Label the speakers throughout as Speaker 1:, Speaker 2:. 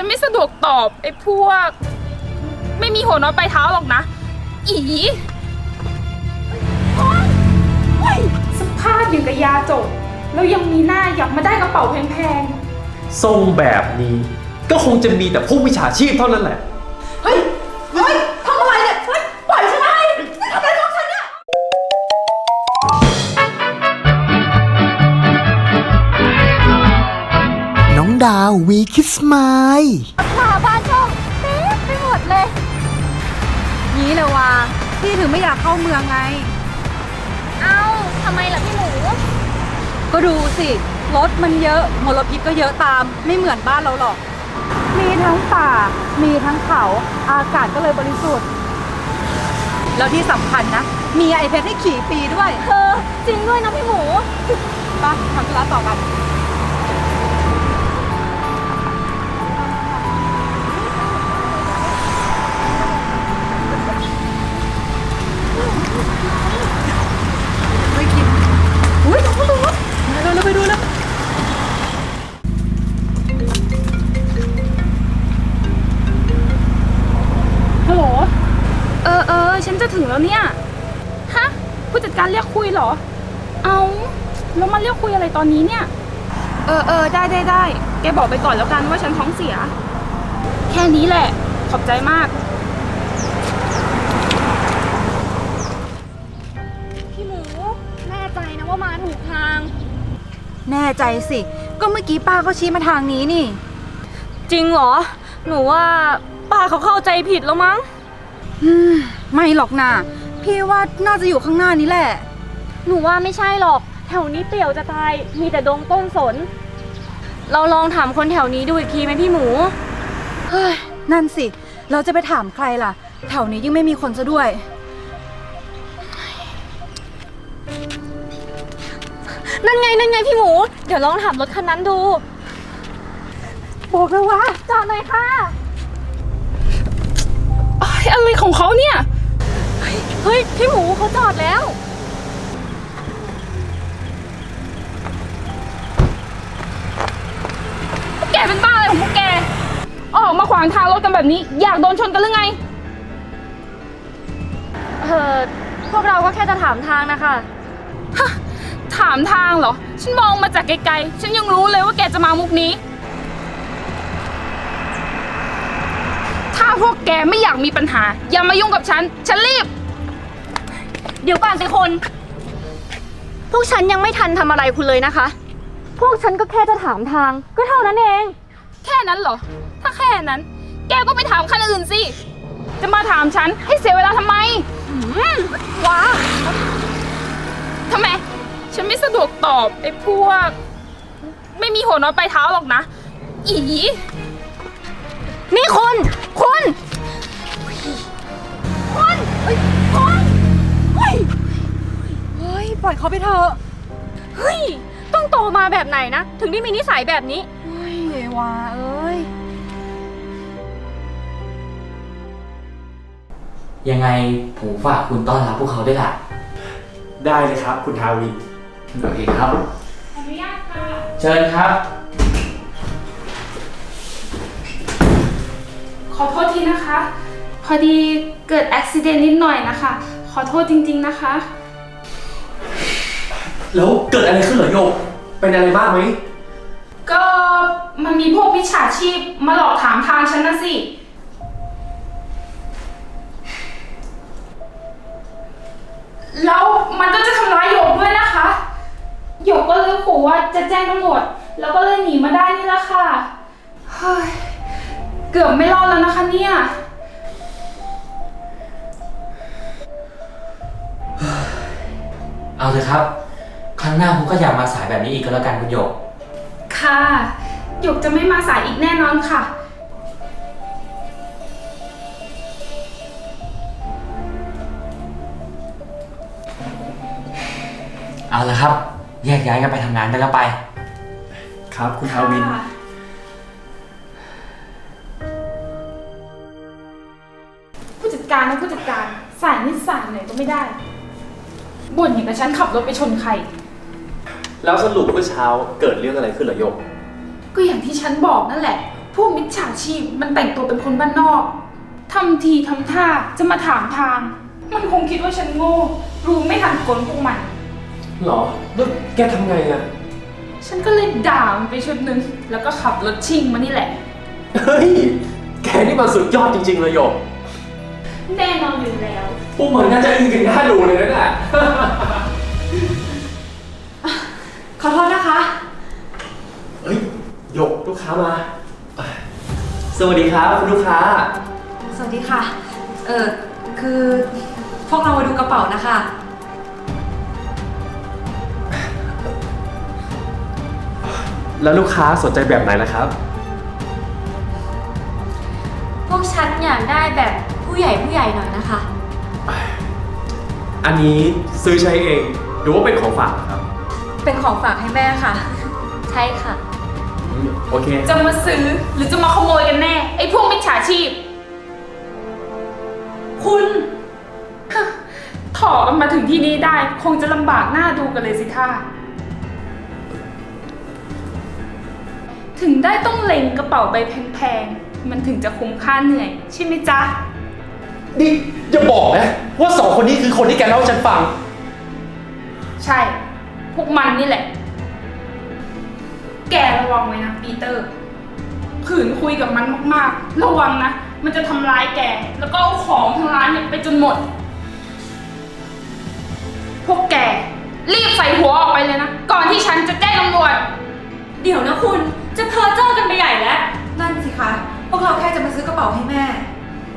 Speaker 1: ฉันไม่สะดวกตอบไอ้พวก ไม่มีหัวน้อยปลายเท้าหรอกนะ อีโอ๊ยเฮ้ยสภาพอย่างกับยาจบ แล้วยังมีหน้าอยากมาได้กระเป๋าแพง
Speaker 2: ทรงแบบนี้ก็คงจะมีแต่พวกวิชาชีพเท่านั้นแหละ
Speaker 3: ววีคิสไมล์
Speaker 4: ขาบ้านช่องเต็มไปหมดเลย
Speaker 5: นี้เลยว่าพี่ถึงไม่อยากเข้าเมืองไง
Speaker 4: เอ้าทำไมล่ะพี่หมู
Speaker 5: ก็ดูสิรถมันเยอะมลพิษก็เยอะตาม ไม่เหมือนบ้านเราหรอก มีทั้งป่า มีทั้งเขา อากาศก็เลยบริสุทธิ์ แล้วที่สำคัญนะ มีไอเพชรให้ขี่ฟรีด้วย
Speaker 4: เธอจริงด้วยนะพี่หมู
Speaker 5: ไปทำธุระต่อกัน เร็วๆไปดูแล้ว
Speaker 1: ๆฮัลโหล เออเออฉันจะถึงแล้วเนี่ย ฮะ ผู้จัดการเรียกคุยเหรอ เอาแล้วมาเรียกคุยอะไรตอนนี้เนี่ย เออเออได้ได้ได้ แกบอกไปก่อนแล้วกันว่าฉันท้องเสีย แค่นี้แหละ ขอบใจมาก
Speaker 5: แน่ใจสิ ก็เมื่อกี้ป้าก็ชี้มาทางนี้นี่
Speaker 4: จริงเหรอ หนูว่าป้าเขาเข้าใจผิดแล้วมั้ง
Speaker 5: อืม ไม่หรอกนะพี่ว่าน่าจะอยู่ข้างหน้านี้แหละ
Speaker 4: หนูว่าไม่ใช่หรอก แถวนี้เปลี่ยวจะตาย มีแต่ดงต้นสน เราลองถามคนแถวนี้ดูอีกทีไหมพี่หมู
Speaker 5: เฮ้ย นั่นสิ เราจะไปถามใครล่ะ แถวนี้ยิ่งไม่มีคนซะด้วย
Speaker 4: นั่นไงนั่นไงพี่หมู เดี๋ยวลองถามรถคันนั้นดู
Speaker 5: บอกเลยว่า
Speaker 4: จอดหน่อยค่ะ
Speaker 1: เอ้ยอะไรของเขาเนี่ย
Speaker 4: เฮ้ย พี่หมูเขาจอดแล้ว
Speaker 1: แกเป็นบ้าอะไรของพวกแก ออกมาขวางทางรถกันแบบนี้ อยากโดนชนกันหรือไง
Speaker 4: เออพวกเราก็แค่จะถามทางนะคะ
Speaker 1: ถามทางเหรอ ฉันมองมาจากไกลๆ ฉันยังรู้เลยว่าแกจะมามุกนี้ ถ้าพวกแกไม่อยากมีปัญหา อย่ามายุ่งกับฉัน ฉันรีบ
Speaker 4: เดี๋ยวก่อนสิคน พวกฉันยังไม่ทันทำอะไรคุณเลยนะคะ พวกฉันก็แค่จะถามทาง ก็เท่านั้นเอง
Speaker 1: แค่นั้นเหรอ ถ้าแค่นั้น แกก็ไปถามคันอื่นสิ จะมาถามฉันให้เสียเวลาทำไมหืมว้าทำไม ฉันไม่สะดวกตอบไอ้พวก ไม่มีหัวน้อยปลายเท้าหรอกนะ อี
Speaker 4: นี่คุณ คุณ
Speaker 5: เฮ้ย ปล่อยเขาไปเถอะ
Speaker 4: เฮ้ย ต้องโตมาแบบไหนนะ ถึงได้มีนิสัยแบบนี้
Speaker 5: เฮ้ยเอวาเอ้ย
Speaker 6: ยังไงผมฝากคุณต้อนรับพวกเขาด้วยล่ะ
Speaker 2: ได้เลยครับ คุณทาวิน
Speaker 6: โอเคครับ
Speaker 1: ขออนุญาตค่ะ
Speaker 6: เชิญครับ
Speaker 1: ขอโทษทีนะคะ พอดีเกิดอุบิเหตุนิดหน่อยนะคะ ขอโทษจริงๆนะคะ
Speaker 2: แล้วเกิดอะไรขึ้นเหรอโยก เป็นอะไรบ้างไหม
Speaker 1: ก็มันมีพวกวิชาชีพมาหลอกถามทางฉันนะสิ แล้วมันก็จะทำร้ายหยกด้วยนะคะ หยกก็เลยขู่ว่าจะแจ้งตำรวจแล้วก็เลยหนีมาได้นี่แหละค่ะ เฮ้ย เกือบไม่รอดแล้วนะคะเนี่ย
Speaker 6: เอาเถอะครับ ครั้งหน้าผมก็อย่ามาสายแบบนี้อีกก็แล้วกันคุณหยก
Speaker 1: ค่ะ หยกจะไม่มาสายอีกแน่นอนค่ะ
Speaker 6: เอาละครับ แยกย้ายกันไปทำงานได้แล้วไป
Speaker 2: ครับคุณทาวิน
Speaker 1: ค่ะผู้จัดการนะผู้จัดการสายนิดสายหน่อยก็ไม่ได้บ่นอย่างกับฉันขับรถไปชนใคร
Speaker 2: แล้วสรุปเมื่อเช้าเกิดเรื่องอะไรขึ้นเหรอโยก
Speaker 1: ก็อย่างที่ฉันบอกนั่นแหละพพวกมิจฉาชีพมันแต่งตัวเป็นคนบ้านนอกทำทีทำท่าจะมาถามทาง มันคงคิดว่าฉันโง่ รู้ไม่ทันกลพวกมัน
Speaker 2: หรอแล้วแกทำไงอะ
Speaker 1: ฉันก็เลยด่ามันไปชุดหนึ่งแล้วก็ขับรถชิงมานี่แหละ
Speaker 2: เฮ้ย แกนี่มันสุดยอดจริงๆเลยโยก
Speaker 1: แน่นอนอยู่แล้ว
Speaker 2: พวกมันน่าจะอึ้งกันหน้าดูเลยนะเนี่ย
Speaker 5: ขอโทษนะคะ
Speaker 2: เฮ้ยโยกลูกค้ามา สวัสดีครับคุณลูกค้า
Speaker 5: สวัสดีค่ะ เออคือพวกเรามาดูกระเป๋านะคะ
Speaker 2: แล้วลูกค้าสนใจแบบไหนล่ะครับ
Speaker 4: พวกฉันอยากได้แบบผู้ใหญ่ผู้ใหญ่หน่อยนะคะ
Speaker 2: อันนี้ซื้อใช้เองหรือว่าเป็นของฝากครับ
Speaker 5: เป็นของฝากให้แม่ค่ะ
Speaker 4: ใช่ค่ะ
Speaker 2: อืมโอเค
Speaker 1: จะมาซื้อหรือจะมาขโมยกันแน่ ไอ้พวกมิจฉาชีพ คุณฮะถอกันมาถึงที่นี่ได้ คงจะลำบากหน้าดูกันเลยสิท่า ถึงได้ต้องเล็งกระเป๋าใบแพงๆ มันถึงจะคุ้มค่าเหนื่อย ใช่ไหมจ๊ะ
Speaker 2: นี่อย่าบอกนะว่าสองคนนี้คือคนที่แกเล่าให้ฉันฟัง
Speaker 1: ใช่ พวกมันนี่แหละ แกระวังไว้นะปีเตอร์ ขืนคุยกับมันมากๆ ระวังนะ มันจะทำร้ายแก แล้วก็เอาของทั้งร้านเนี่ยไปจนหมด พวกแก รีบใส่หัวออกไปเลยนะ ก่อนที่ฉันจะแจ้งตำรวจ
Speaker 4: เดี๋ยวนะคุณ จะเพ้อเจ้อกันไปใหญ่แล้ว
Speaker 5: นั่นสิคะ พวกเราแค่จะมาซื้อกระเป๋าให้แม่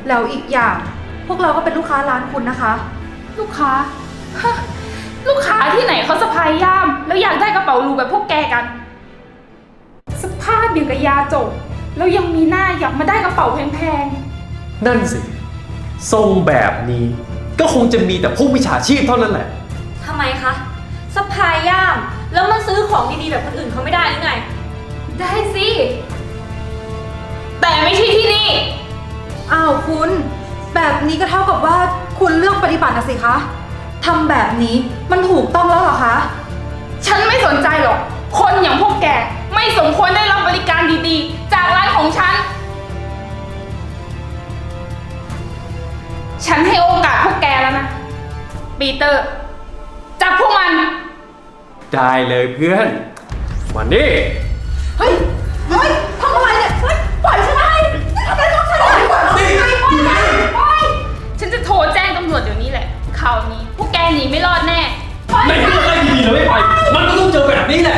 Speaker 5: แล้วอีกอย่าง พวกเราก็เป็นลูกค้าร้านคุณนะคะ
Speaker 1: ลูกค้าฮะลูกค้าที่ไหนเขาสะพายย่าม แล้วอยากได้กระเป๋าหรูแบบพวกแกกัน สภาพอย่างกับยาจกแล้วยังมีหน้าอยากมาได้กระเป๋าแพงๆ
Speaker 2: นั่นสิ ทรงแบบนี้ ก็คงจะมีแต่พวกวิชาชีพเท่านั้นแหละ
Speaker 4: ทำไมคะสะพายย่าม แล้วมาซื้อของดีๆแบบคนอื่นเขาไม่ได้หรือไง
Speaker 1: ได้สิ แต่ไม่ใช่ที่นี่
Speaker 5: อ้าวคุณ แบบนี้ก็เท่ากับว่าคุณเลือกปฏิบัตินะสิคะทำแบบนี้มันถูกต้องแล้วเหรอคะ
Speaker 1: ฉันไม่สนใจหรอก คนอย่างพวกแก ไม่สมควรได้รับบริการดีๆ จากร้านของฉัน ฉันให้โอกาสพวกแกแล้วนะ ปีเตอร์ จับพวกมัน
Speaker 2: ได้เลยเพื่อน วันนี้
Speaker 5: เฮ้ย เฮ้ยทำอะไรเนี่ย เฮ้ย ปล่อยฉันได้ทำอะไรของฉันปล่อยปล่อยปล่อยปล่อยปล่อย
Speaker 1: ฉันจะโทรแจ้งตำรวจเดี๋ยวนี้แหละ คราวนี้พวกแกหนีไม่รอดแน่
Speaker 2: ในเรื่องอะไรดีๆเราไม่ไปมันก็ต้องเจอแบบนี้แหละ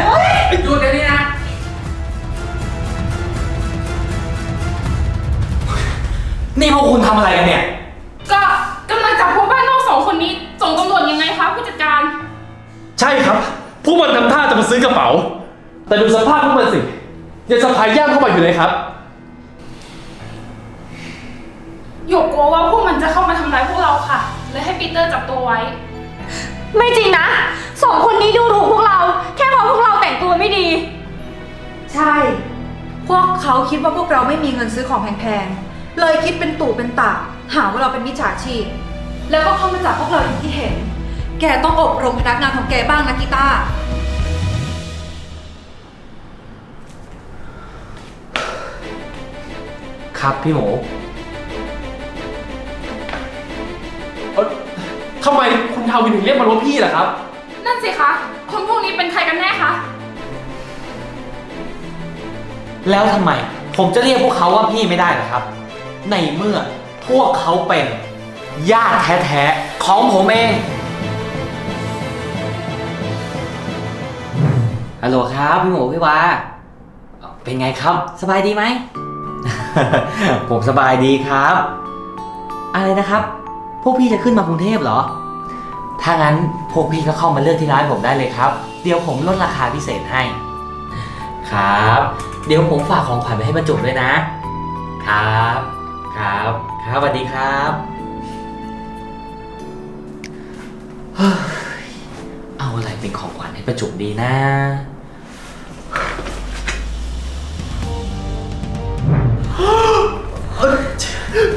Speaker 2: ไอ้ตัวแกนี่นะ
Speaker 6: นี่พวกคุณทำอะไรกันเนี่ย
Speaker 1: ก็กำลังจับพวกบ้านนอกสองคนนี้ ส่งตำรวจยังไงคะผู้จัดการ
Speaker 2: ใช่ครับพวกมันทำท่าจะมาซื้อกระเป๋า แต่ดูสภาพพวกมันสิยังสะพายย่ามเข้ามาอยู่เลยครับ
Speaker 1: หยกกลัวว่าพวกมันจะเข้ามาทำร้ายพวกเราค่ะ เลยให้ปีเตอร์จับตัวไว้
Speaker 4: ไม่จริงนะสองคนนี้ดูถูกพวกเรา แค่เพราะพวกเราแต่งตัวไม่ดี
Speaker 5: ใช่ พวกเขาคิดว่าพวกเราไม่มีเงินซื้อของแพงๆ เลยคิดเป็นตู่เป็นตาหาว่าเราเป็นมิจฉาชีพ แล้วก็เข้ามาจับพวกเราอย่างที่เห็น แกต้องอบรมพนักงานของแกบ้างนะกีตาร์
Speaker 6: ครับพี่หมู
Speaker 2: เอ้ยทำไมคุณทาวินถึงเรียกมันว่าพี่ล่ะครับ
Speaker 1: นั่นสิคะคนพวกนี้เป็นใครกันแน่คะ
Speaker 6: แล้วทำไม ผมจะเรียกพวกเขาว่าพี่ไม่ได้เหรอครับ ในเมื่อพวกเขาเป็นญาติแท้ๆของผมเองฮัลโหลครับ พี่หมูพี่วาเป็นไงครับ สบายดีไหม ผมสบายดีครับ อะไรนะครับ พวกพี่จะขึ้นมากรุงเทพเหรอ ถ้างั้นพวกพี่ก็เข้ามาเลือกที่ร้านผมได้เลยครับ เดี๋ยวผมลดราคาพิเศษให้ ครับ เดี๋ยวผมฝากของขวัญไปให้บรรจุด้วยนะ ครับ ครับ ครับสวัสดีครับเฮ้ยเอาอะไรเป็นของขวัญให้ประจุดีนะ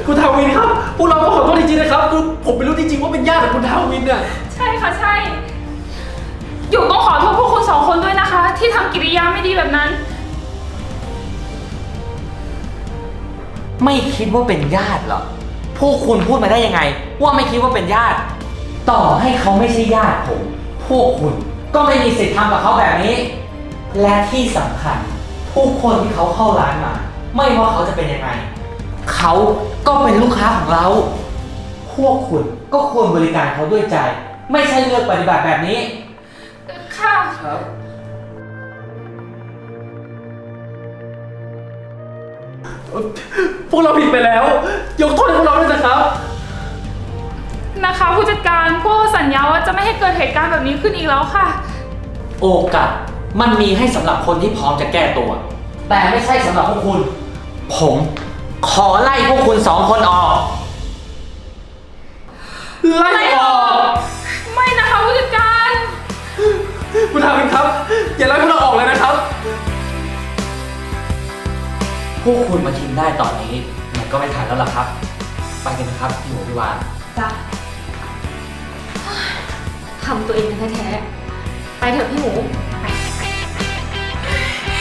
Speaker 2: คุณทาวินครับพวกเราก็ขอโทษจริงๆนะครับคือผมไม่รู้จริงๆว่าเป็นญาติกับคุณทาวินเนี่ย
Speaker 1: ใช่ค่ะใช่หยกต้องขอโทษพวกคุณสองคนด้วยนะคะ ที่ทำกิริยาไม่ดีแบบนั้น
Speaker 6: ไม่คิดว่าเป็นญาติเหรอ พวกคุณพูดมาได้ยังไง ว่าไม่คิดว่าเป็นญาติ ต่อให้เขาไม่ใช่ญาติผม พวกคุณก็ไม่มีสิทธิ์ทำกับเขาแบบนี้ และที่สำคัญ ผู้คนที่เขาเข้าร้านมา ไม่ว่าเขาจะเป็นยังไง เขาก็เป็นลูกค้าของเรา พวกคุณก็ควรบริการเขาด้วยใจ ไม่ใช่เลือกปฏิบัติแบบนี้
Speaker 1: ค่ะ
Speaker 2: ครับ พวกเราผิดไปแล้ว ยกโทษให้พวกเราด้วยนะครับ
Speaker 1: นะคะผู้จัดการพวกเราสัญญาว่าจะไม่ให้เกิดเหตุการณ์แบบนี้ขึ้นอีกแล้วค่ะ
Speaker 6: โอกาสมันมีให้สำหรับคนที่พร้อมจะแก้ตัว แต่ไม่ใช่สำหรับพวกคุณ ผมขอไล่พวกคุณสองคนออก
Speaker 2: ไล่ออก
Speaker 1: ไม่นะคะผู้จัดการ
Speaker 2: คุณทาวินครับ อย่าไล่พวกเราออกเลยนะครับ
Speaker 6: พวกคุณมาชิมได้ตอนนี้มันก็ไม่ทันแล้วล่ะครับ ไปกันนะครับพี่หมูพี่วาน
Speaker 4: จ้ะทำตัวเองกันแท้ๆไปเถอะพี่หมู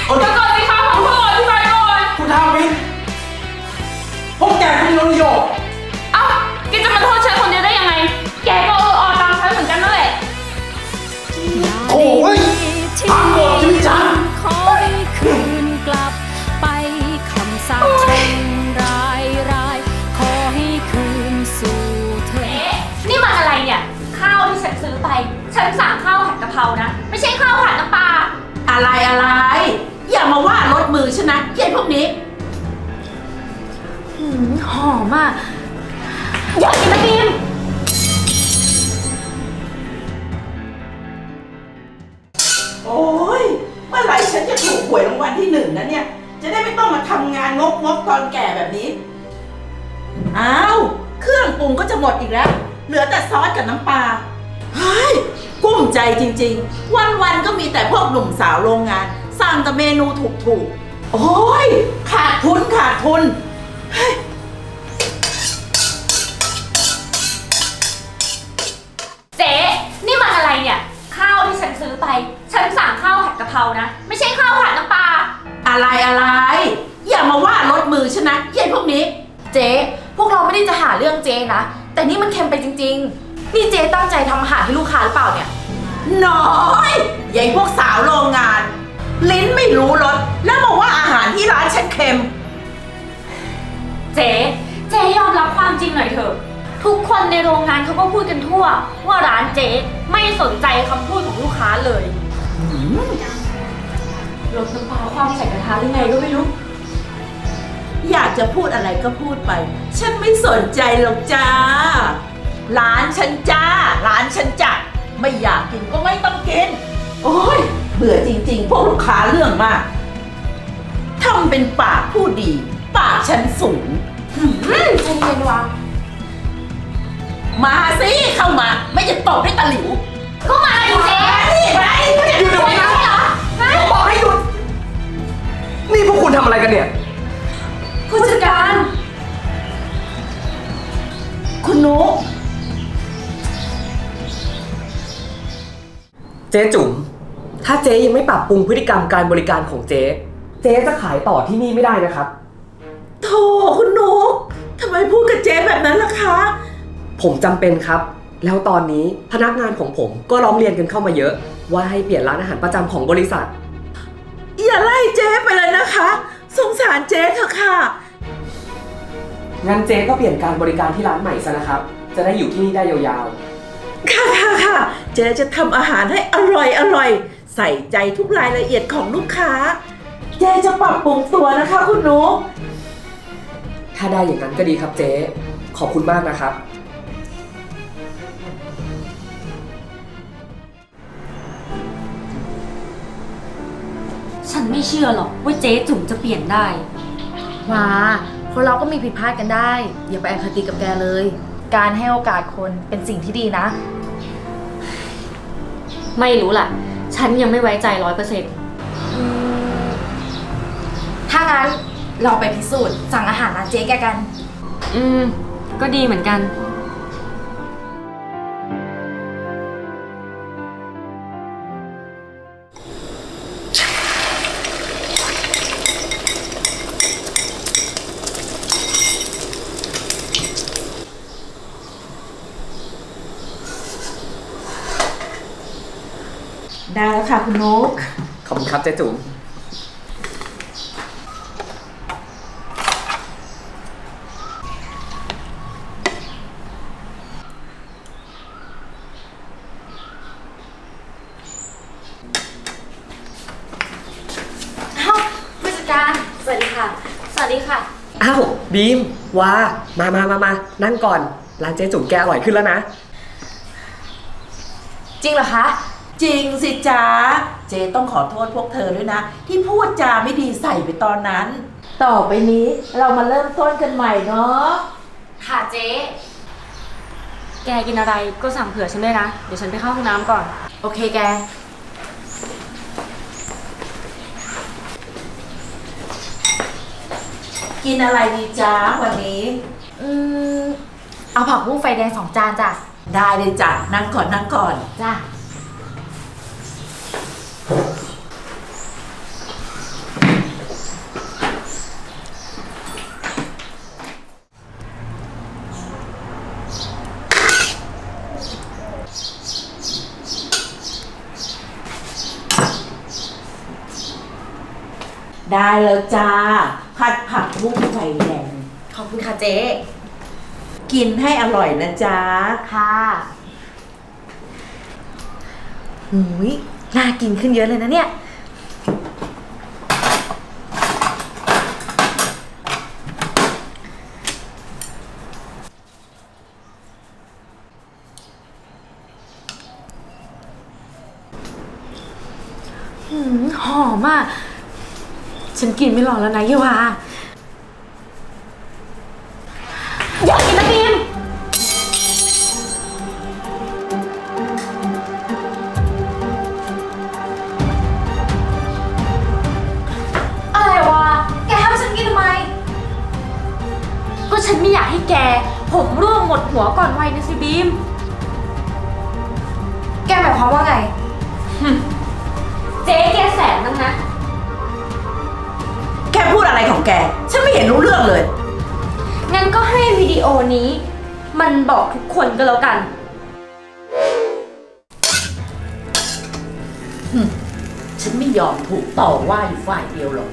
Speaker 2: โอ๊ย
Speaker 1: เดี๋ยวก่อนสิคะ ผมขออธิบายก่อน
Speaker 2: คุณทาวินพวกแกคุณโยนโยก
Speaker 1: เอ้าแกจะมาโทษ
Speaker 7: จะได้ไม่ต้องมาทำงานงกงกๆตอนแก่แบบนี้ อ้าว เครื่องปรุงก็จะหมดอีกแล้ว เหลือแต่ซอสกับน้ำปลา เฮ้ย กุ้มใจจริงๆ วันๆ ก็มีแต่พวกหนุ่มสาวโรงงาน สั่งแต่เมนูถูกๆ โอ้ย ขาดทุนขาดทุน
Speaker 4: เจ๊ นี่มันอะไรเนี่ย ข้าวที่ฉันซื้อไป ฉันสั่งข้าวผัดกะเพรานะ
Speaker 7: อะไรอะไร อย่ามาว่ารถมือฉันนะเย็นพวกนี้
Speaker 8: เจ๊พวกเราไม่ได้จะหาเรื่องเจ๊นะ แต่นี่มันเค็มไปจริง ๆ นี่เจ๊ตั้งใจทำอาหารให้ลูกค้าหรือเปล่าเนี่ย
Speaker 7: น้อยยายพวกสาวโรงงาน ลิ้นไม่รู้รสแล้วมาว่าอาหารที่ร้านฉันเค็ม
Speaker 4: เจ๊เจ๊ยอมรับความจริงหน่อยเถอะ ทุกคนในโรงงานเขาก็พูดกันทั่ว ว่าร้านเจ๊ไม่สนใจคำพูดของลูกค้าเลย ลดน้ำปลาความใส่กระทะหรือไงก็ไม่รู้
Speaker 7: อยากจะพูดอะไรก็พูดไป ฉันไม่สนใจหรอกจ้า ร้านฉันจ้า ร้านฉันจัดไม่อยากกินก็ไม่ต้องกิน โอ้ยเบื่อจริงๆ พวกลูกค้าเรื่องมากทำเป็นปากผู้ดี ปากฉันสูง
Speaker 8: ใจเย็นวาง
Speaker 7: มาสิเข้ามา ไม่จะตบด้วยตะหลิว
Speaker 4: ก็มาดิเจ๊
Speaker 7: นี่ไป
Speaker 2: หยุดเดี๋ยวนี้น นี่พวกคุณทำอะไรกันเนี่ย
Speaker 8: ผู้จัดการ
Speaker 7: คุณนุก
Speaker 9: เจ๊จุ๋ม ถ้าเจ๊ยังไม่ปรับปรุงพฤติกรรมการบริการของเจ๊ เจ๊จะขายต่อที่นี่ไม่ได้นะครับ
Speaker 7: โธ่คุณนุกทำไมพูดกับเจ๊แบบนั้นล่ะคะ
Speaker 9: ผมจำเป็นครับ แล้วตอนนี้พนักงานของผมก็ร้องเรียนกันเข้ามาเยอะ ว่าให้เปลี่ยนร้านอาหารประจำของบริษัท
Speaker 7: อย่าไล่เจ๊ไปเลยนะคะ สงสารเจ๊เถอะค่ะ
Speaker 9: งั้นเจ๊ก็เปลี่ยนการบริการที่ร้านใหม่ซะนะครับ จะได้อยู่ที่นี่ได้ยาว
Speaker 7: ค่ะค่ะค่ะเจ๊จะทำอาหารให้อร่อยอร่อย ใส่ใจทุกรายละเอียดของลูกค้า เจ๊จะปรับปรุงตัวนะคะคุณนุก
Speaker 9: ๆ ถ้าได้อย่างนั้นก็ดีครับเจ๊ ขอบคุณมากนะครับ
Speaker 4: ฉันไม่เชื่อหรอกว่าเจ๊จุ๋มจะเปลี่ยนได้
Speaker 8: มาคนเราก็มีผิดพลาดกันได้ อย่าไปอคติกับแกเลย การให้โอกาสคนเป็นสิ่งที่ดีนะ
Speaker 4: ไม่รู้ล่ะ ฉันยังไม่ไว้ใจร้อยเปอร์เซ็นต์
Speaker 8: ถ้างั้นเราไปพิสูจน์สั่งอาหารร้านเจ๊แกกัน
Speaker 4: อืม ก็ดีเหมือนกัน
Speaker 7: ได้แล้วค่ะคุณนุ๊ก
Speaker 9: ขอบคุณครับเจ๊จุ๋ม
Speaker 4: เอ้าผู้จัดการ สวัสดีค่ะ สวัสดีค่ะ
Speaker 9: อ้าวบีมว้ามามามามานั่งก่อนร้านเจ๊จุ๋มแกอร่อยขึ้นแล้วนะ
Speaker 8: จริงเหรอคะ
Speaker 7: จริงสิจ๊ะ เจต้องขอโทษพวกเธอด้วยนะ ที่พูดจาไม่ดีใส่ไปตอนนั้น ต่อไปนี้เรามาเริ่มต้นกันใหม่เนาะ
Speaker 4: ค่ะเจ๊ แกกินอะไรก็สั่งเผื่อฉันด้วยนะ เดี๋ยวฉันไปเข้าห้องน้ำก่อน
Speaker 8: โอเคแก
Speaker 7: กินอะไรดีจ๊ะวันนี้
Speaker 8: อืม เอาผักบุ้งไฟแดงสองจานจ้ะ
Speaker 7: ได้เลยจ้ะนั่งก่อนนั่งก่อน
Speaker 8: จ้ะ
Speaker 7: ได้แล้วจ้าผัดผักบุ้งไฟแดง
Speaker 8: ขอบคุณค่ะเจ๊
Speaker 7: กินให้อร่อยนะจ๊ะ
Speaker 8: ค่ะหูยน่ากินขึ้นเยอะเลยนะเนี่ย หืมหอมอะ ฉัน กินไม่รอแล้วนะเยวาอยากกินนะบีมอะไรวะ แกให้ฉันกินทำไม
Speaker 4: ก็ฉันไม่อยากให้แก ผมร่วงหมดหัวก่อนวัยนะสิบีม
Speaker 8: แก
Speaker 7: ฉันไม่เห็นรู้เรื่องเลย
Speaker 4: งั้นก็ให้วิดีโอนี้ มันบอกทุกคนก็แล้วกัน
Speaker 7: ฉันไม่ยอมถูกต่อว่าอยู่ฝ่ายเดียวหรอก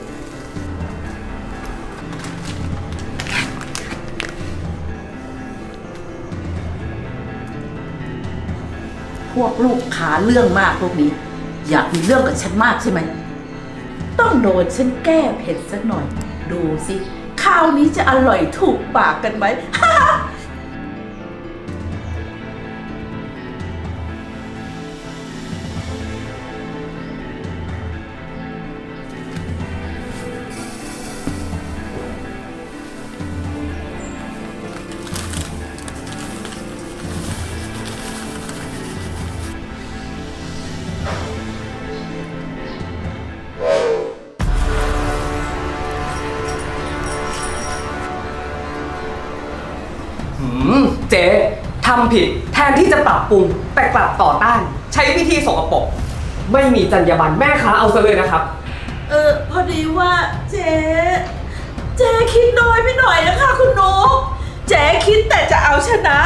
Speaker 7: พวกลูกค้าเรื่องมากพวกนี้ อยากมีเรื่องกับฉันมากใช่ไหม ต้องโดนฉันแก้เผ็ดสักหน่อย ดูสิข้าวนี้จะอร่อยถูกปากกันไหม
Speaker 9: ผิด แทนที่จะปรับปรุงแต่กลับต่อต้าน ใช้วิธีสกปรกไม่มีจรรยาบรรณแม่ค้าเอาซะเลยนะครับ
Speaker 7: เออพอดีว่าเจ๊เจ๊คิดน้อยไปหน่อยนะคะคุณนุ๊กเจ๊คิดแต่จะเอาชนะ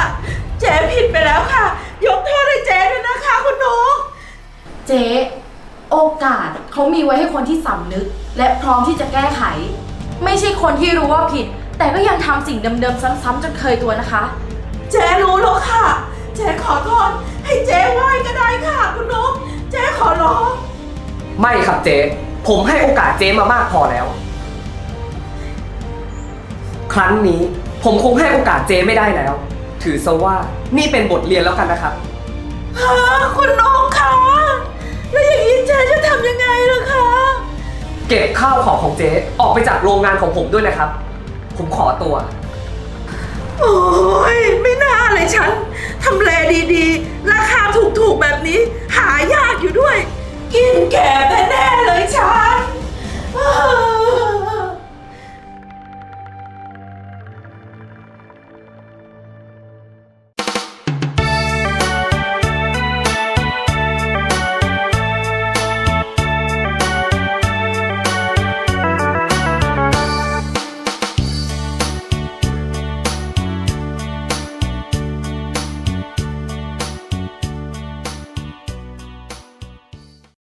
Speaker 7: เจ๊ผิดไปแล้วค่ะ ยกโทษให้เจ๊ด้วยนะคะคุณนุ๊ก
Speaker 8: เจ๊โอกาสเขามีไว้ให้คนที่สำนึก และพร้อมที่จะแก้ไข ไม่ใช่คนที่รู้ว่าผิด แต่ก็ยังทำสิ่งเดิมๆซ้ำๆจนเคยตัวนะคะ
Speaker 7: เจ๊รู้แล้วค่ะ เจ๊ขอโทษให้เจ๊ไหว้ก็ได้ค่ะคุณนุ๊กเจ๊ขอร้อง
Speaker 9: ไม่ครับเจ๊ ผมให้โอกาสเจ๊มามากพอแล้ว ครั้งนี้ผมคงให้โอกาสเจ๊ไม่ได้แล้ว ถือซะว่านี่เป็นบทเรียนแล้วกันนะครับ
Speaker 7: ฮะคุณนุ๊กคะแล้วอย่างนี้เจ๊จะทำยังไงล่ะคะ
Speaker 9: เก็บข้าวของของเจ๊ออกไปจากโรงงานของผมด้วยนะครับ ผมขอตัว
Speaker 7: โอ้ ยไม่น่าเลยฉันทำเลดีๆ ราคาถูกๆแบบนี้ หายากอยู่ด้วย กินแก่แน่ๆเลยฉันเออ